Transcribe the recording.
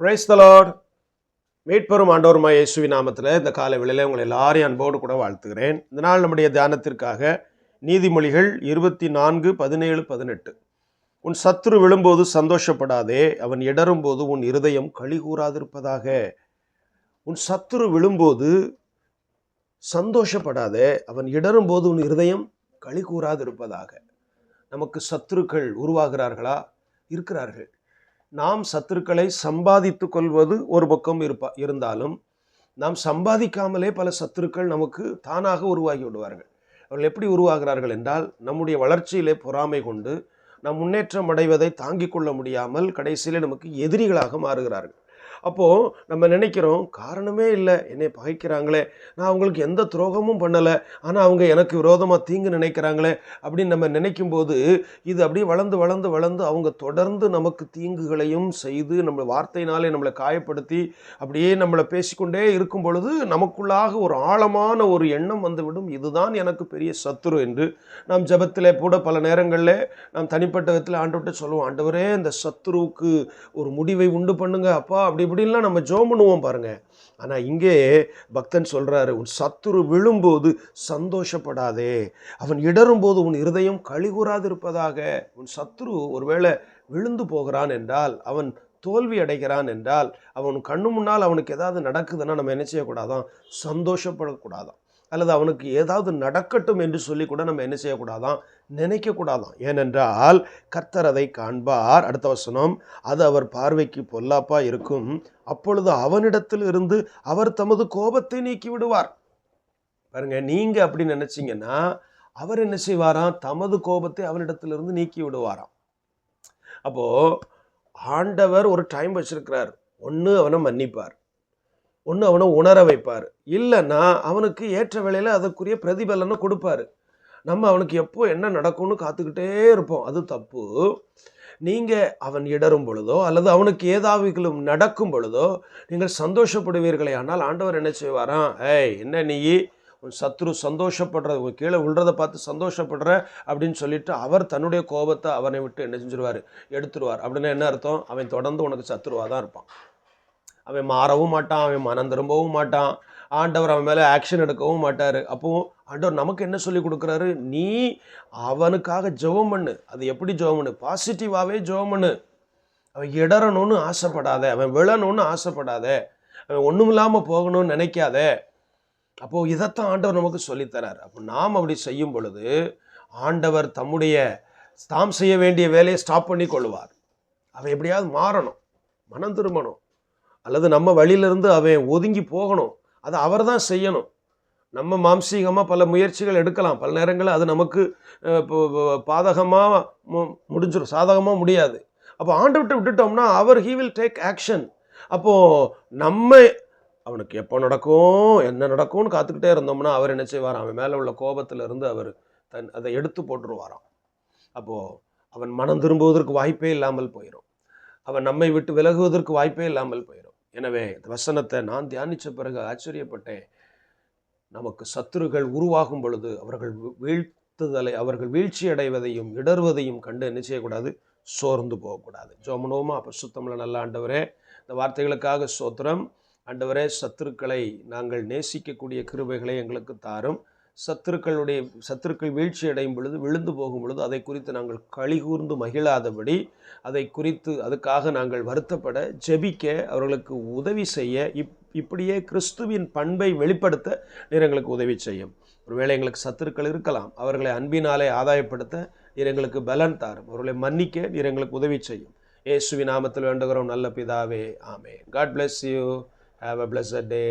Praise the மீட்பெரும் ஆண்டவருமா இயேசுவி நாமத்தில் இந்த கால வேளையில் உங்களை எல்லாரையும் அன்போடு கூட வாழ்த்துகிறேன். இந்த நாள் நம்முடைய தியானத்திற்காக நீதிமொழிகள் இருபத்தி நான்கு பதினேழு பதினெட்டு. உன் சத்துரு விழும்போது சந்தோஷப்படாதே அவன் இடரும்போது உன் இருதயம் களி கூறாதிருப்பதாக உன் சத்துரு விழும்போது சந்தோஷப்படாதே அவன் இடரும்போது உன் இருதயம் கழிகூறாதிருப்பதாக நமக்கு சத்துருக்கள் உருவாகிறார்களா? இருக்கிறார்கள். நாம் சத்துருக்களை சம்பாதித்து கொள்வது ஒரு பக்கம் இருப்பா இருந்தாலும் நாம் சம்பாதிக்காமலே பல சத்துருக்கள் நமக்கு தானாக உருவாகி விடுவார்கள். அவர்கள் எப்படி உருவாகிறார்கள் என்றால் நம்முடைய வளர்ச்சியிலே பொறாமை கொண்டு நம் முன்னேற்றம் அடைவதை தாங்கிக் கொள்ள முடியாமல் கடைசியிலே நமக்கு எதிரிகளாக மாறுகிறார்கள். அப்போது நம்ம நினைக்கிறோம் காரணமே இல்லை என்னை பகைக்கிறாங்களே நான் அவங்களுக்கு எந்த துரோகமும் பண்ணலை ஆனால் அவங்க எனக்கு விரோதமாக தீங்கு நினைக்கிறாங்களே அப்படின்னு நம்ம நினைக்கும்போது இது அப்படியே வளர்ந்து வளர்ந்து வளர்ந்து அவங்க தொடர்ந்து நமக்கு தீங்குகளையும் செய்து நம்ம வார்த்தையினாலே நம்மளை காயப்படுத்தி அப்படியே நம்மளை பேசிக்கொண்டே இருக்கும் பொழுது நமக்குள்ளாக ஒரு ஆழமான ஒரு எண்ணம் வந்துவிடும். இதுதான் எனக்கு பெரிய சத்துரு என்று நாம் ஜபத்தில் கூட பல நேரங்களில் நாம் தனிப்பட்ட விதத்தில் ஆண்டவர்கிட்ட சொல்லுவோம் ஆண்டவரே இந்த சத்துருவுக்கு ஒரு முடிவை உண்டு பண்ணுங்க அப்பா அப்படி அப்படின்லாம் நம்ம ஜோம் பண்ணுவோம் பாருங்க. ஆனால் இங்கே பக்தன் சொல்கிறாரு உன் சத்துரு விழும்போது சந்தோஷப்படாதே. அவன் இடரும்போது உன் இருதயம் கழிகூறாதிருப்பதாக. உன் சத்துரு ஒருவேளை விழுந்து போகிறான் என்றால் அவன் தோல்வி அடைகிறான் என்றால் அவன் கண்ணு முன்னால் அவனுக்கு ஏதாவது நடக்குதுன்னா நம்ம என்ன செய்யக்கூடாதான்? சந்தோஷப்படக்கூடாதான். அல்லது அவனுக்கு ஏதாவது நடக்கட்டும் என்று சொல்லி கூட நம்ம என்ன செய்யக்கூடாதான்? நினைக்கக்கூடாதான். ஏனென்றால் கர்த்தர் அதை காண்பார். அடுத்த வசனம் அது அவர் பார்வைக்கு பொல்லாப்பா இருக்கும். அப்பொழுது அவனிடத்தில் இருந்து அவர் தமது கோபத்தை நீக்கி விடுவார் பாருங்க நீங்கள் அப்படி நினச்சிங்கன்னா அவர் என்ன செய்வாராம்? தமது கோபத்தை அவனிடத்திலிருந்து நீக்கி விடுவாராம் அப்போது ஆண்டவர் ஒரு டைம் வச்சிருக்கிறார். ஒன்று அவனை மன்னிப்பார். ஒன்று அவனை உணர வைப்பார். இல்லைன்னா அவனுக்கு ஏற்ற வேலையில் அதற்குரிய பிரதிபலனை கொடுப்பாரு. நம்ம அவனுக்கு எப்போ என்ன நடக்கும்னு காத்துக்கிட்டே இருப்போம். அது தப்பு. நீங்கள் அவன் இடரும் பொழுதோ அல்லது அவனுக்கு ஏதாவது நடக்கும் பொழுதோ நீங்கள் சந்தோஷப்படுவீர்களே. ஆனால் ஆண்டவர் என்ன செய்வாராம்? ஏய் என்ன நீ? உன் சத்ரு சந்தோஷப்படுற உன் கீழே விழுறதை பார்த்து சந்தோஷப்படுற அப்படின்னு சொல்லிட்டு அவர் தன்னுடைய கோபத்தை அவனை விட்டு என்ன செஞ்சிருவார்? எடுத்துருவார். அப்படின்னா என்ன அர்த்தம்? அவன் தொடர்ந்து உனக்கு சத்ருவாக தான் இருப்பான். அவன் மாறவும் மாட்டான் அவன் மனம் திரும்பவும் மாட்டான். ஆண்டவர் அவன் மேலே ஆக்ஷன் எடுக்கவும் மாட்டார். அப்போது ஆண்டவர் நமக்கு என்ன சொல்லி கொடுக்குறாரு? நீ அவனுக்காக ஜெபம் பண்ணு. அது எப்படி ஜெபம் பண்ணு? பாசிட்டிவாகவே ஜெபம் பண்ணு. அவன் இடறணும்னு ஆசைப்படாத. அவன் விழணும்னு ஆசைப்படாத. அவன் ஒன்றும் இல்லாமல் போகணும்னு நினைக்காத. அப்போது இதைத்தான் ஆண்டவர் நமக்கு சொல்லித்தரார் அப்போ நாம் அப்படி செய்யும் பொழுது ஆண்டவர் தம்முடைய தாம் செய்ய வேண்டிய வேலையை ஸ்டாப் பண்ணி கொள்வார். அவன் எப்படியாவது மாறணும். மனம் திரும்பணும். அல்லது நம்ம வழியிலிருந்து அவன் ஒதுங்கி போகணும். அதை அவர் தான் செய்யணும். நம்ம மாம்சீகமாக பல முயற்சிகள் எடுக்கலாம். பல நேரங்களில் அது நமக்கு பாதகமாக மு முடிஞ்சிடும் சாதகமாக முடியாது. அப்போ ஆண்டவர்கிட்ட விட்டுட்டோம்னா அவர் ஹீ வில் டேக் ஆக்ஷன் அப்போது நம்ம அவனுக்கு எப்போ நடக்கும் என்ன நடக்கும்னு காத்துக்கிட்டே இருந்தோம்னா அவர் என்ன செய்வார் அவன் மேலே உள்ள கோபத்தில் இருந்து அவர் தன் அதை எடுத்து போட்டுருவாராம். அப்போது அவன் மனம் திரும்புவதற்கு வாய்ப்பே இல்லாமல் போயிடும் அவன் நம்மை விட்டு விலகுவதற்கு வாய்ப்பே இல்லாமல் போயிடும் எனவே இந்த வசனத்தை நான் தியானித்த பிறகு ஆச்சரியப்பட்டேன். நமக்கு சத்துருகள் உருவாகும் பொழுது அவர்கள் வீழ்த்துதலை அவர்கள் வீழ்ச்சி அடைவதையும் இடர்வதையும் கண்டு என்ன செய்யக்கூடாது? சோர்ந்து போகக்கூடாது. ஜோமனோமா அப்போ சுத்தமில்ல நல்ல ஆண்டவரே இந்த வார்த்தைகளுக்காக சோத்திரம் ஆண்டவரே சத்துருக்களை நாங்கள் நேசிக்கக்கூடிய கிருபைகளை எங்களுக்கு தாரும். சத்துருக்களுடைய சத்துருக்கள் வீழ்ச்சி அடையும் பொழுது விழுந்து போகும் பொழுது அதை குறித்து நாங்கள் கழிகூர்ந்து மகிழாதபடி அதை குறித்து அதுக்காக நாங்கள் வருத்தப்பட ஜெபிக்க அவர்களுக்கு உதவி செய்ய இப் இப்படியே கிறிஸ்துவின் பண்பை வெளிப்படுத்த நீர் எங்களுக்கு உதவி செய்யும். ஒருவேளை எங்களுக்கு சத்துருக்கள் இருக்கலாம். அவர்களை அன்பினாலே ஆதாயப்படுத்த நீர் எங்களுக்கு பலன் தாரும். அவர்களை மன்னிக்க நீர் எங்களுக்கு உதவி செய்யும். இயேசுவி நாமத்தில் வேண்டுகிறோம். நல்ல பிதாவே. ஆமே God bless you have a blessed day